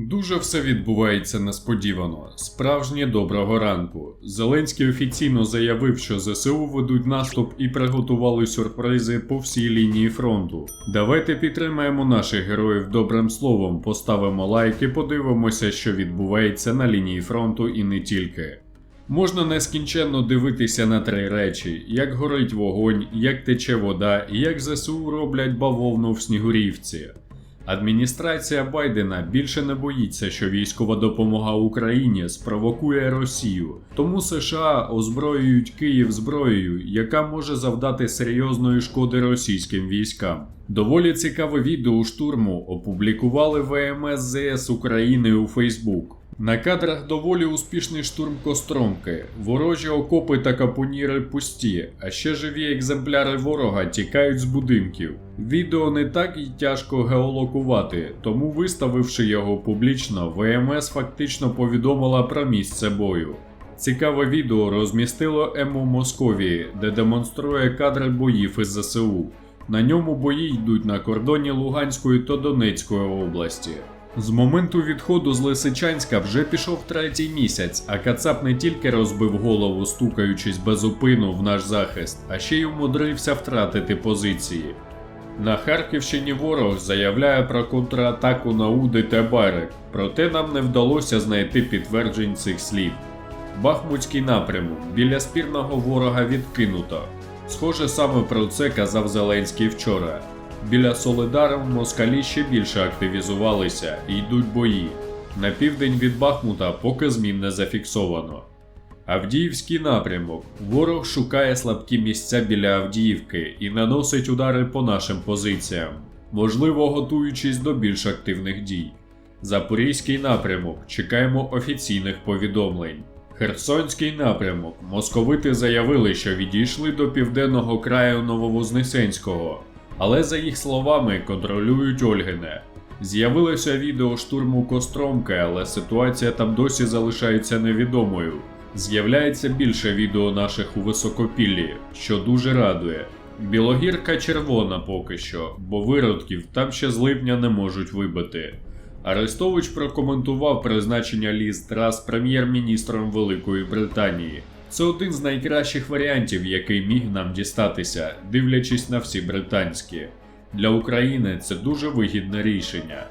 Дуже все відбувається несподівано. Справжнє доброго ранку. Зеленський офіційно заявив, що ЗСУ ведуть наступ і приготували сюрпризи по всій лінії фронту. Давайте підтримаємо наших героїв добрим словом, поставимо лайк і подивимося, що відбувається на лінії фронту і не тільки. Можна нескінченно дивитися на три речі: як горить вогонь, як тече вода і як ЗСУ роблять бавовну в Снігурівці. Адміністрація Байдена більше не боїться, що військова допомога Україні спровокує Росію, тому США озброюють Київ зброєю, яка може завдати серйозної шкоди російським військам. Доволі цікаве відео штурму опублікували ВМС ЗС України у Фейсбук. На кадрах доволі успішний штурм Костромки. Ворожі окопи та капоніри пусті, а ще живі екземпляри ворога тікають з будинків. Відео не так і тяжко геолокувати, тому виставивши його публічно, ВМС фактично повідомила про місце бою. Цікаве відео розмістило ЕМО Московії, де демонструє кадри боїв із ЗСУ. На ньому бої йдуть на кордоні Луганської та Донецької області. З моменту відходу з Лисичанська вже пішов третій місяць, а Кацап не тільки розбив голову, стукаючись без упину в наш захист, а ще й умудрився втратити позиції. На Харківщині ворог заявляє про контратаку на Уди та Барик, проте нам не вдалося знайти підтверджень цих слів. Бахмутський напрямок біля спірного ворога відкинуто. Схоже, саме про це казав Зеленський вчора. Біля Солидару москалі ще більше активізувалися і йдуть бої. На південь від Бахмута поки змін не зафіксовано. Авдіївський напрямок. Ворог шукає слабкі місця біля Авдіївки і наносить удари по нашим позиціям, можливо, готуючись до більш активних дій. Запорізький напрямок. Чекаємо офіційних повідомлень. Херсонський напрямок. Московити заявили, що відійшли до південного краю Нововознесенського, але за їх словами контролюють Ольгине. З'явилося відео штурму Костромки, але ситуація там досі залишається невідомою. З'являється більше відео наших у високопіллі, що дуже радує. Білогірка червона поки що, бо виродків там ще з липня не можуть вибити. Арестович прокоментував призначення Ліз Трас прем'єр-міністром Великої Британії. Це один з найкращих варіантів, який міг нам дістатися, дивлячись на всі британські. Для України це дуже вигідне рішення.